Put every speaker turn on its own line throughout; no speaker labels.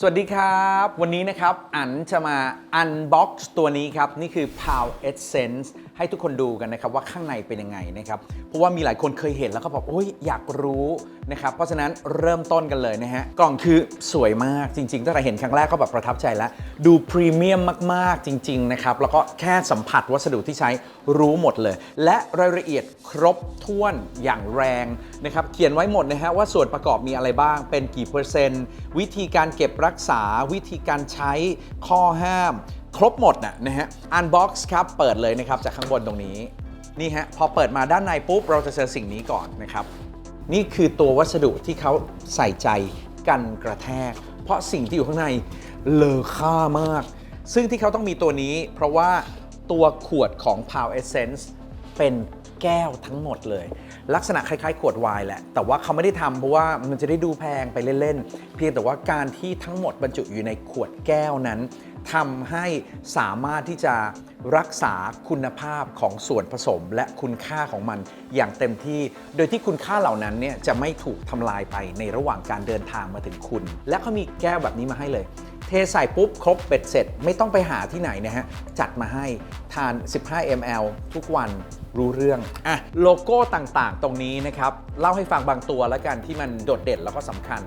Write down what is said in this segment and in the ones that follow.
สวัสดีครับ วันนี้นะครับ อันจะมา unbox ตัวนี้ครับ นี่คือ p o w Essence ให้ทุกคนดูกันนะครับว่าข้างในเป็นยังไงนะครับเพราะว่ามีหลายคนเคยเห็นแล้วก็บอกโอ้ยอยากรู้นะครับเพราะฉะนั้นเริ่มต้นกันเลยนะฮะกล่องคือสวยมากจริงๆตั้งแต่เห็นครั้งแรกก็แบบประทับใจแล้ว ดูพรีเมียมมากๆจริงๆนะครับแล้วก็แค่สัมผัสวัสดุที่ใช้รู้หมดเลย และรายละเอียดครบถ้วนอย่างแรงนะครับเขียนไว้หมดนะฮะว่าส่วนประกอบมีอะไรบ้าง เป็นกี่เปอร์เซ็นต์ วิธีการเก็บรักษาวิธีการใช้ข้อห้าม ครบหมดนะนะฮะ unbox ครับเปิดเลยนะครับจากข้างบนตรงนี้นี่ฮะพอเปิดมาด้านในปุ๊บเราจะเจอสิ่งนี้ก่อนนะครับ นี่คือตัววัสดุที่เขาใส่ใจกันกระแทก เพราะสิ่งที่อยู่ข้างในเลอค่ามาก ซึ่งที่เขาต้องมีตัวนี้ เพราะว่าตัวขวดของ p o w Essence เป็นแก้วทั้งหมดเลย ลักษณะคล้ายๆ ขวดไวน์แหละ แต่ว่าเขาไม่ได้ทำเพราะว่ามันจะได้ดูแพงไปเล่นๆ เพียงแต่ว่าการที่ทั้งหมดบรรจุอยู่ในขวดแก้วนั้นทำให้สามารถที่จะรักษาคุณภาพของส่วนผสมและคุณค่าของมันอย่างเต็มที่ โดยที่คุณค่าเหล่านั้นเนี่ยจะไม่ถูกทำลายไปในระหว่างการเดินทางมาถึงคุณ และเขามีแก้วแบบนี้มาให้เลย เทใส่ปุ๊บครบเบ็ดเสร็จ ไม่ต้องไปหาที่ไหนนะฮะ จัดมาให้ทาน 15 ml ทุกวันรู้เรื่องอะโลโก้ต่างๆ ตรงนี้นะครับ เล่าให้ฟังบางตัวแล้วกันที่มันโดดเด่นแล้วก็สำคัญ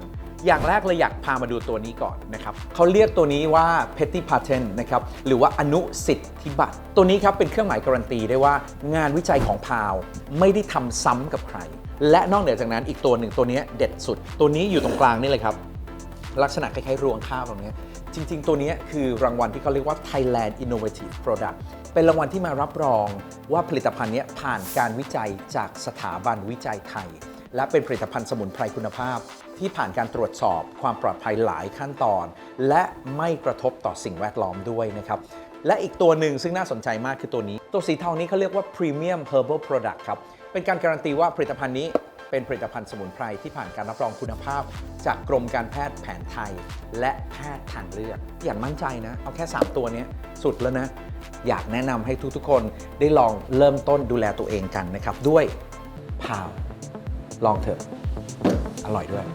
อย่างแรกเลยอยากพามาดูตัวนี้ก่อนนะครับเขาเรียกตัวนี้ว่า petty patent นะครับหรือว่าอนุสิทธิบัตร ตัวนี้ครับเป็นเครื่องหมายการันตีได้ว่างานวิจัยของพาวไม่ได้ทำซ้ำกับใคร และนอกเหนือจากนั้นอีกตัวหนึ่งตัวนี้เด็ดสุด ตัวนี้อยู่ตรงกลางนี่เลยครับ ลักษณะคล้ายๆรวงข้าวตรงเนี้ยจริง ๆ ตัวเนี้ยคือรางวัลที่เขาเรียกว่า Thailand Innovative Product เป็นรางวัลที่มารับรอง ว่าผลิตภัณฑ์นี้ผ่านการวิจัยจากสถาบันวิจัยไทย และเป็นผลิตภัณฑ์สมุนไพรคุณภาพ ที่ผ่านการตรวจสอบความปลอดภัยหลายขั้นตอน และไม่กระทบต่อสิ่งแวดล้อมด้วยนะครับและอีกตัวหนึ่งซึ่งน่าสนใจมากคือตัวนี้ ตัวสีทองนี้เขาเรียกว่า Premium Herbal Product ครับ เป็นการการันตีว่าผลิตภัณฑ์นี้เป็นผลิตภัณฑ์สมุนไพรที่ผ่านการรับรองคุณภาพ จากกรมการแพทย์แผนไทย และแพทย์ทางเลือก อย่างมั่นใจนะ เอาแค่ 3 ตัวนี้สุดแล้วนะ อยากแนะนำให้ทุกๆ คนได้ลองเริ่มต้นดูแลตัวเองกันนะครับ ด้วยพาวลองเถอะอร่อยด้วย